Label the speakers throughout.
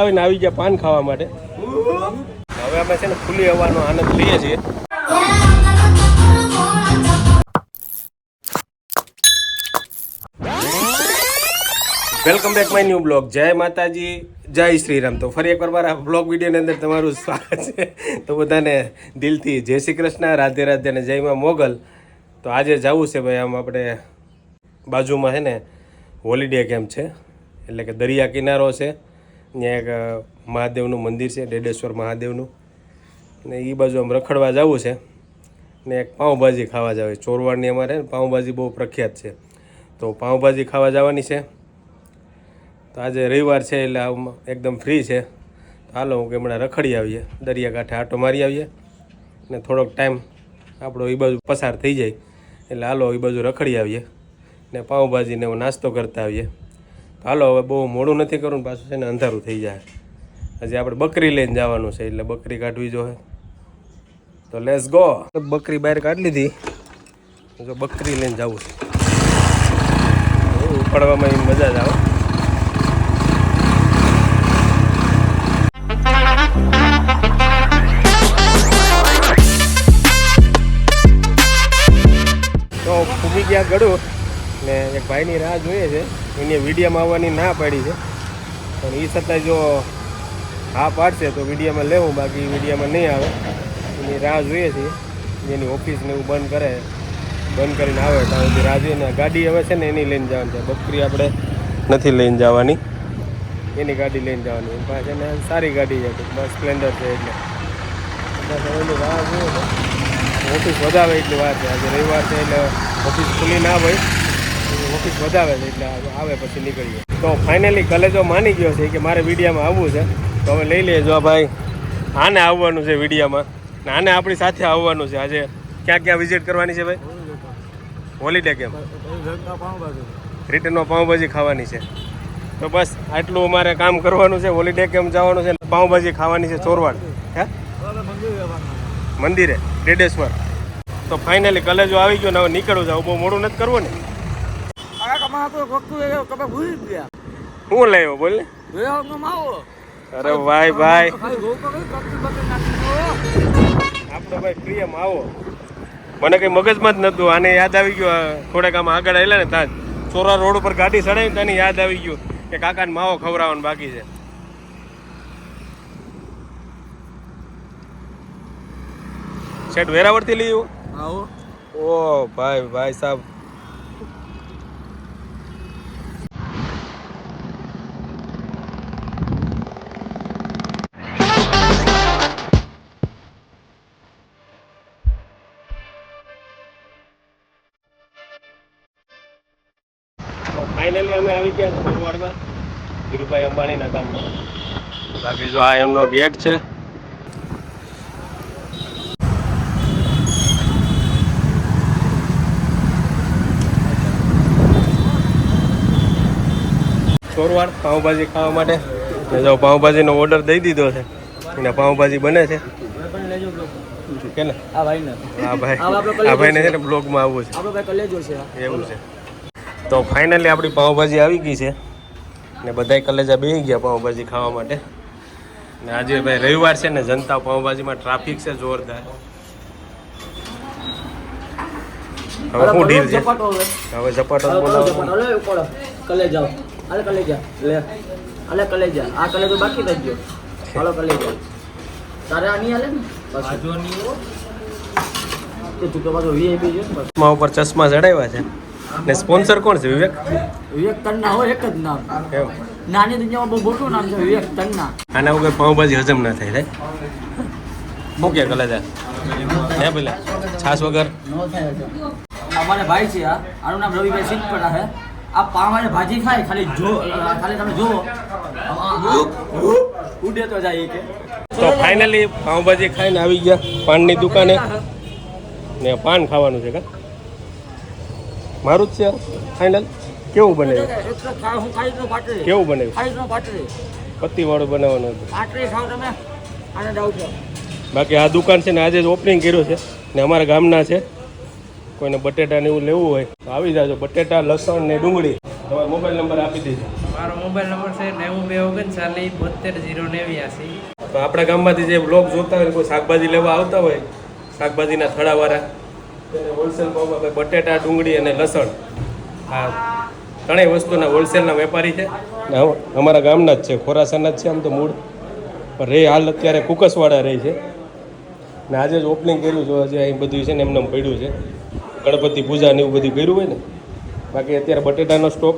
Speaker 1: આવીને આવી ગયા પાન ખાવા માટે. હવે અમે છે ને ખુલ્લી હવાનો આનંદ લઈએ છીએ. Welcome back my new blog. જય માતાજી, જય શ્રી રામ તો ફરી એકવાર મારા બ્લોગ વિડીયોની અંદર તમારું સ્વાગત છે. તો બધાને દિલથી જય શ્રી કૃષ્ણ, રાધે રાધે અને જયમાં મોગલ. તો આજે જવું છે ભાઈ, આમ આપણે બાજુમાં છે ને હોલિડે કેમ્પ છે. એટલે કે દરિયા કિનારો છે. ત્યાં એક મહાદેવનું મંદિર છે, ડેડેશ્વર મહાદેવનું. ને એ બાજુ આમ રખડવા જવું છે. ને એક પાઉંભાજી ખાવા જવું ચોરવાડની અમારે પાઉંભાજી બહુ પ્રખ્યાત છે. તો પાઉંભાજી ખાવા જવાની છે. તો આજે રવિવાર છે એટલે એકદમ ફ્રી છે. હાલો હું કે હમણાં રખડી આવીએ. દરિયાકાંઠે આટો મારી આવીએ. ને થોડોક ટાઈમ આપણો એ બાજુ પસાર થઈ જાય. એટલે હાલો એ બાજુ રખડી આવીએ. ને પાઉંભાજીને હું નાસ્તો કરતા આવીએ. હાલો, હવે બહુ મોડું નથી કરવું પાછું છે ને અંધારું થઈ જાય. હજી આપણે બકરી લઈને જવાનું છે, એટલે બકરી કાઢવી જોઈએ. તો લેસ ગો બકરી બહાર કાઢી લીધી. જો બકરી લઈને જવું છે. ઉપાડવામાં મજા જ આવે. તો ફૂમી ગયા ગળું. ને એક ભાઈની રાહ જોઈએ છે. એની વિડીયોમાં આવવાની ના પાડી છે. પણ એ છતાંય જો હા પાડશે તો વિડીયોમાં લેવું, બાકી વિડીયોમાં નહીં આવે. એની રાહ જોઈએ છે. જેની ઓફિસને એવું બંધ કરે. બંધ કરીને આવે, ત્યાં સુધી ને ગાડી હવે છે ને એની લઈને જવાની છે. બકરી આપણે નથી લઈને જવાની. એની ગાડી લઈને જવાની. પાસે ને સારી ગાડી છે. બસ સ્પ્લેન્ડર છે એટલે. બસ રાહ જોઈએ ઓફિસ વધારે એટલી વાર છે. આજે રવિવાર છે એટલે ઓફિસ ખુલ્લી ના હોય. ઓફિસ વધાવે છે એટલે આવે પછી નીકળીએ. તો ફાઇનલી કલેજો માની ગયો છે કે મારે વિડીયામાં આવવું છે. તો હવે લઈ લઈએ જો ભાઈ. આને આવવાનું છે વિડીયામાં. આને આપણી સાથે આવવાનું છે. આજે ક્યાં ક્યાં વિઝિટ કરવાની છે ભાઈ? હોલિડે કેમ? રિટર્નમાં પાઉંભાજી ખાવાની છે. તો બસ આટલું અમારે કામ કરવાનું છે. હોલિડે કેમ જવાનું છે? પાઉંભાજી ખાવાની છે ચોરવાડ. હે? મંદિરે ડેડેશ્વર તો ફાઇનલી કલેજો આવી ગયો ને હવે નીકળવું છે. બહુ મોડું નથી કરવું ને. હું લાવ્યો બોલ. ને અરે ભાઈ ભાઈ. આપણો ભાઈ પ્રિય આવો મને કઈ મગજમાં જ નતું આને યાદ આવી ગયું થોડાક આમ આગળ આવેલા ને ત્યાં ચોરા રોડ ઉપર ગાડી ચડાવી તને યાદ આવી ગયું કે કાકાને માવો ખવડાવવાનો બાકી છે. શેઠ વેરાવળથી લઈ આવ્યો? ઓ ભાઈ ભાઈ સાહેબ ફોરવર્ડમાં ધીરુભાઈ અંબાણીના ગામમાં. બાકી જો આ એમનો ગેટ છે. ચોરવાડ પાઉંભાજી ખાવા માટે. ને જો પાઉંભાજીનો ઓર્ડર દઈ દીધો છે. અને પાઉંભાજી બને છે. કે ને
Speaker 2: આ ભાઈ. ને
Speaker 1: હા ભાઈ
Speaker 2: આ
Speaker 1: આ ભાઈને છે. ને બ્લોગમાં આવવું છે.
Speaker 2: આપણો ભાઈ કલેજો છે
Speaker 1: એવું છે. તો ફાઇનલી આપણી પાઉંભાજી આવી ગઈ છે. ને બધાય કલેજા બેસી ગયા પાઉંભાજી ખાવા માટે. ને આજે ભાઈ રવિવાર છે ને જનતા પાઉંભાજીમાં ટ્રાફિક છે જોરદાર. હવે શું ડીલ છે?
Speaker 2: હવે.
Speaker 1: ઝપાટો બોલાવો
Speaker 2: ઝપાટો. લે ઉપાડો કલે જાઓ અલે લે. અલે કલે જા આ કલે તો બાકી રહી ગયો. હાલો કલે જા તારે આ નહીં હાલે ને? બસ તો તું તો પાછો વીઆઈપી છે
Speaker 1: ચશ્મા ઉપર ચશ્મા ચડાવ્યા છે. ને સ્પોન્સર કોણ છે? વિવેક?
Speaker 2: વિવેક તન્ના હોય એક જ નામ.
Speaker 1: એમ
Speaker 2: નાની દુનિયામાં બહુ મોટું નામ છે વિવેક તન્ના.
Speaker 1: આના વગર પાઉંભાજી હજમ ના થાય થાય મૂક્યા કલાજા? હે ભલે છાસ વગર?
Speaker 2: અમારે ભાઈ છે આ. આનું નામ રવિભાઈ સિંહપડા છે આ પાવાને ભાજી ખાય ખાલી જો ખાલી તમે જુઓ. ઉડે તો જાય કે.
Speaker 1: તો ફાઇનલી પાઉંભાજી ખાઈને આવી ગયા પાનની દુકાને. ને પાન ખાવાનું છે કા? મારું જ છે. ફાઇનલ કેવું બનાવ્યું કેવું બનાવ્યું
Speaker 2: ખાઈ
Speaker 1: પત્તીવાળું બનાવવાનું હતું.
Speaker 2: પાટરી ખાવ તમે આને ડાઉટ છે.
Speaker 1: બાકી આ દુકાન છે ને આજે જ ઓપનિંગ કર્યું છે. ને અમારા ગામના છે. કોઈને બટેટા ને એવું લેવું હોય તો આવી જાજો. બટેટા લસણ ને ડુંગળી. તમારો મોબાઈલ નંબર આપી દેજો.
Speaker 3: મારો મોબાઈલ નંબર છે નેવું બે ઓગણચાલીસ બોતેર જીરો નેવ્યાસી.
Speaker 1: તો આપણા ગામમાંથી જે બ્લોગ જોતા હોય કોઈ શાકભાજી લેવા આવતા હોય શાકભાજીના થડાવાળા તેને હોલસેલ ભાવમાં બટેટા ડુંગળી અને લસણ. આ ત્રણેય વસ્તુના હોલસેલના વેપારી છે. અમારા ગામના જ છે ખોરાસાના જ છે આમ તો મૂળ. પણ રે હાલ અત્યારે કુકસવાળા રહે છે. ને આજે જ ઓપનિંગ કર્યું છે હજી અહીં બધું છે ને એમને પડ્યું છે. ગણપતિ પૂજા ને એવું બધું કર્યું હોય ને. બાકી અત્યારે બટેટાનો સ્ટોક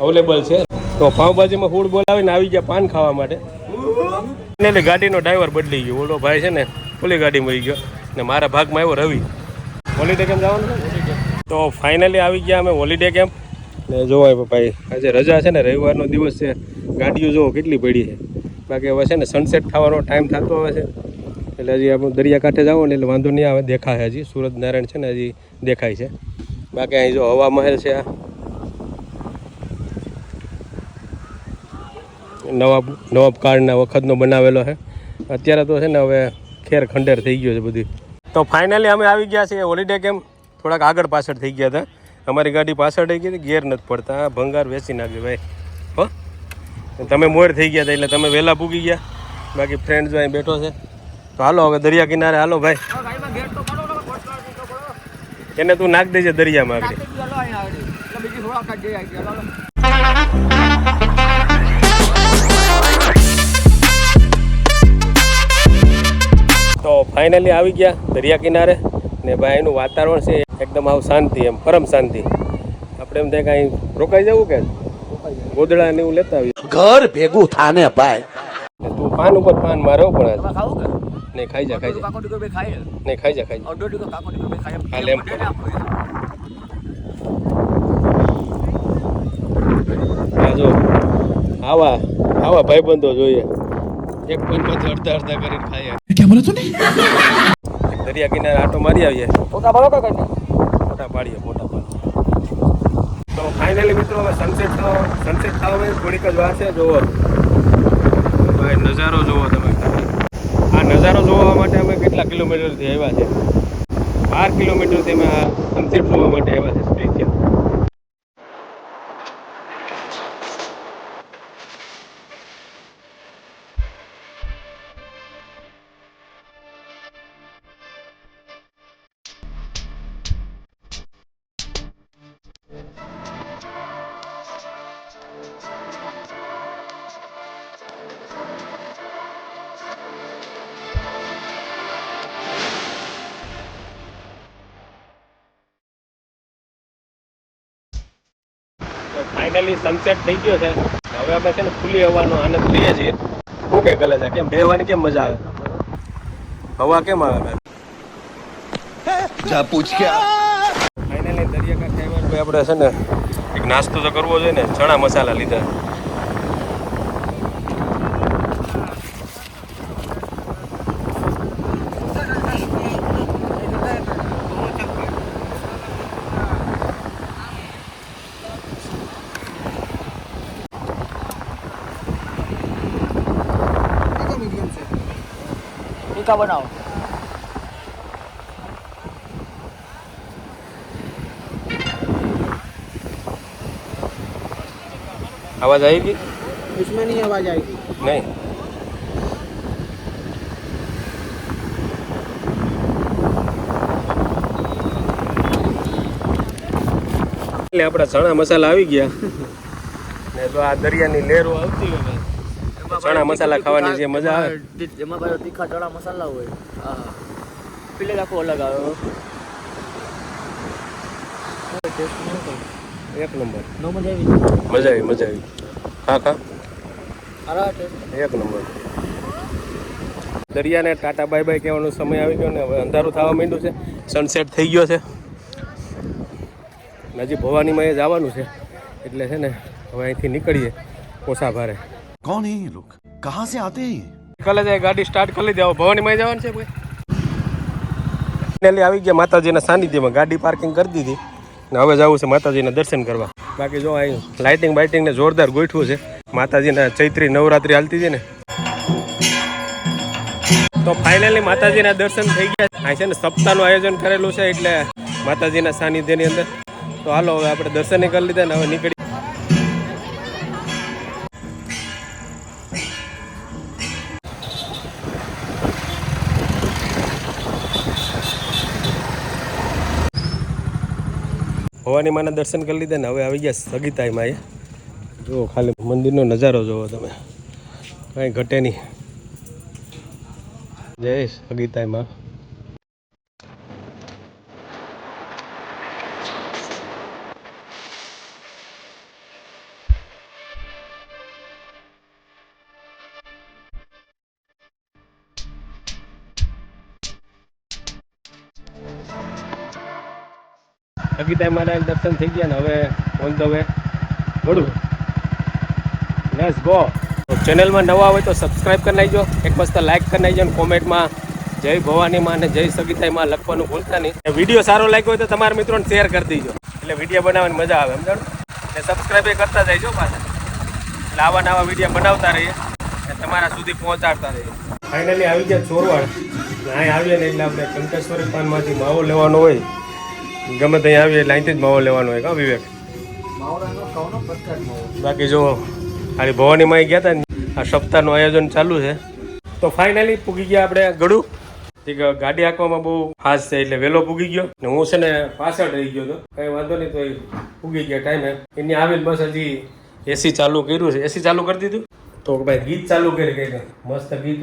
Speaker 1: અવેલેબલ છે. તો પાવભાજીમાં ફૂડ બોલાવીને આવી ગયા પાન ખાવા માટે. એટલે ગાડીનો ડ્રાઈવર બદલી ગયો. ઓલો ભાઈ છે ને ઓલી ગાડીમાં મળી ગયો. ને મારા ભાગમાં આવ્યો રવિ. હોલિડે કેમ્પ જવાનું? તો ફાઇનલી આવી ગયા અમે હોલિડે કેમ્પ ને જોવાય ભાઈ, આજે રજા છે ને, રવિવારનો દિવસ છે. ગાડીઓ જોવો કેટલી પડી છે. બાકી હવે છે ને સનસેટ થવાનો ટાઈમ થતો આવે છે. એટલે હજી આપણે દરિયાકાંઠે જાઓ ને, એટલે વાંધો નહીં આવે, દેખાય હજી. સુરત નારાયણ છે ને, હજી દેખાય છે. બાકી અહીં જો હવા મહેલ છે નવાબ નવાબ કાળના વખતનો બનાવેલો છે. અત્યારે તો છે ને, હવે ખેર ખંડેર થઈ ગયો છે બધું. તો ફાઇનલી અમે આવી ગયા છીએ હોલિડે કેમ થોડાક આગળ પાછળ થઈ ગયા હતા. અમારી ગાડી પાછળ થઈ ગઈ ગેર નથી પડતા. ભંગાર વેચી નાખ્યો ભાઈ. હો? તમે મોર થઈ ગયા હતા એટલે તમે વહેલા પૂગી ગયા. બાકી ફ્રેન્ડ જો અહીં બેઠો છે. તો હાલો હવે દરિયા કિનારે હાલો ભાઈ. એને તું નાખ દેજે દરિયામાં આગળ. ફાઇનલી આવી ગયા દરિયા કિનારે ને ભાઈ એનું વાતાવરણ છે એકદમ આવું શાંતિ એમ પરમ શાંતિ. આપણે એમ થાય કાંઈ રોકાઈ જવું કે? ગોદડા ને એવું લેતા આવી
Speaker 4: ઘર ભેગું થાને ભાઈ.
Speaker 1: તું પાન ઉપર પાન મારો પણ
Speaker 2: તમારે ખાવું કે?
Speaker 1: નહીં ખાઈ જા ખાઈ જા. નહીં ખાઈ જા ખાઈ જા.
Speaker 2: ખાય
Speaker 1: એમ. જો આવા આવા ભાઈબંધો જોઈએ. એક પનમાંથી અડધા અડધા કરીને ખાઈએ દરિયા કિનારે આટો મારી આવીએ.
Speaker 2: પોતા ભાવો કે કંઈ
Speaker 1: ફોટા પાડીએ ફોટા પાડીએ. તો ફાઇનલી મિત્રો હવે સનસેટ સનસેટ થવા હવે થોડીક જ વાર છે જોવો ભાઈ નજારો જોવો તમે. આ નજારો જોવા માટે અમે કેટલા કિલોમીટરથી આવ્યા છે? બાર કિલોમીટરથી અમે આ સનસેટ જોવા માટે આવ્યા છે ફાઇનલી સનસેટ થઈ ગયો છે. હવે અમે છે ને ખુલ્લી હવાનો આનંદ લઈએ છીએ. શું કે ગલે છે? કેમ બેહવાની કેમ મજા આવે? હવા કેમ આવે
Speaker 4: જા પૂછ કે
Speaker 1: ફાઇનલી દરિયાકાંઠે આપણે છે ને એક નાસ્તો તો કરવો જોઈએ ને ચણા મસાલા લીધા.
Speaker 2: ટીકા બનાવો
Speaker 1: આવાજ આવી ગઈ
Speaker 2: इसमें नहीं आवाज आएगी
Speaker 1: નહીં એટલે આપણા ચણા મસાલા આવી ગયા ને તો આ દરિયાની લહેરો આવતી હોય ને, ચણા મસાલા ખાવાની જે મજા આવે.
Speaker 2: એમાં પાછો તીખા ચણા મસાલા હોય. હા પેલે આખો અલગ આવે
Speaker 1: એક નંબર.
Speaker 2: મજા આવી
Speaker 1: મજા આવી મજા આવી. ખા એક નંબર. દરિયાને ટાટા બાય બાય કહેવાનો સમય આવી ગયો ને હવે અંધારું થવા માંડ્યું છે. સનસેટ થઈ ગયો છે. હજી ભવાનીમાં એ જવાનું છે. એટલે છે ને હવે અહીંથી નીકળીએ કોસા ભારે.
Speaker 4: कौन है ये लोग कहाँ से आते हैं ये?
Speaker 1: કાલે જાય ગાડી સ્ટાર્ટ કરી લીધી હવે ભવાનીમાં જવાનું છે ભાઈ ફાઇનલી આવી ગયા માતાજીના સાનિધ્યમાં ગાડી પાર્કિંગ કરી દીધી ને હવે જવું છે માતાજીના દર્શન કરવા બાકી જો અહીં લાઇટિંગ બાઇટિંગ ને જોરદાર ગોઠવું છે માતાજીના ચૈત્રી નવરાત્રી હાલતી હતી ને તો ફાઇનલી માતાજીના દર્શન થઈ ગયા અહીં છે ને સપ્તાહનું આયોજન કરેલું છે એટલે માતાજીના સાનિધ્યની અંદર તો હાલો હવે આપણે દર્શન કરી લીધા ને હવે નીકળી ભવાની માના દર્શન કરી લીધા ને હવે આવી ગયા સગીતાઈમાં એ જુઓ ખાલી મંદિરનો નજારો જુઓ તમે. કાંઈ ઘટે નહીં. જય સગીતાઈમાં સગીતાઈ મારા દર્શન થઈ ગયા ને હવે ઓન ધ વે થોડું લેટ્સ ગો ચેનલમાં નવા હોય તો સબસ્ક્રાઈબ કરી નાખજો. એક મસ્ત લાઈક કરી નાખજો અને કોમેન્ટમાં જય ભવાની માં અને જય સગીતાઈમાં લખવાનું ભૂલતા નહીં. વીડિયો સારો લાગ્યો હોય તો તમારા મિત્રોને શેર કરી દેજો. એટલે વીડિયો બનાવવાની મજા આવે, સમજાણું? એટલે સબસ્ક્રાઈબ કરતા જઈજો પાછા. એટલે આવા નવા વીડિયો બનાવતા રહીએ અને તમારા સુધી પહોંચાડતા રહીએ. ફાઇનલી આવી ગયા ચોરવાડ. અહીં આવીએ ને એટલે આપણે કંકેશ્વરી પાનમાંથી માવો લેવાનો હોય. ગમે ત્યાં આવીએ એટલે અહીંથી જ માવો લેવાનો હોય કા વિવેક? બાકી જો ખાલી ભવાની માં ગયા હતા ને આ સપ્તાહનું આયોજન ચાલુ છે. તો ફાઇનલી પૂગી ગયા આપણે ગળું. ગાડી હાંકવામાં બહુ ફાસ્ટ છે એટલે વહેલો પૂગી ગયો. ને હું છે ને પાછળ રહી ગયો હતો. કઈ વાંધો નહીં તો એ પૂગી ગયા ટાઈમે એની આવીને બસ હજી એસી ચાલુ કર્યું છે. એસી ચાલુ કરી દીધું? તો ભાઈ ગીત ચાલુ કરી કઈ મસ્ત ગીત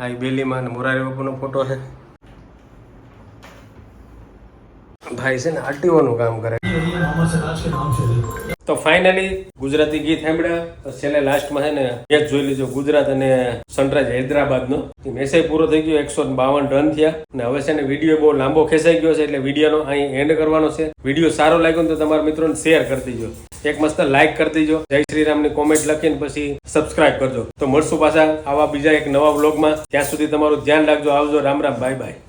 Speaker 1: આ બેલીમાં અને મોરારી બાપુનો ફોટો છે. ભાઈ છે ને આરટીઓનું કામ કરે. તો ફાઇનલી ગુજરાતી ગીત સાંભળ્યા. છેલ્લે લાસ્ટમાં છે ને મેચ જોઈ લીધો ગુજરાત અને સનરાઈઝ હૈદરાબાદનો. મેસેજ પૂરો થઈ ગયો, એકસો બાવન રન થયા. અને હવે છે ને વીડિયો બહુ લાંબો ખેંચાઈ ગયો છે, એટલે વિડીયોનો અહીં એન્ડ કરવાનો છે. વીડિયો સારો લાગ્યો તો તમારા મિત્રોને શેર કરી દીજો. એક મસ્ત લાઈક કરી દીજો. જય શ્રી રામની કોમેન્ટ લખીને પછી સબસ્ક્રાઇબ કરજો. તો મળશું પાછા આવા બીજા એક નવા બ્લોગમાં ત્યાં સુધી તમારું ધ્યાન રાખજો. આવજો. રામ રામ. Bye bye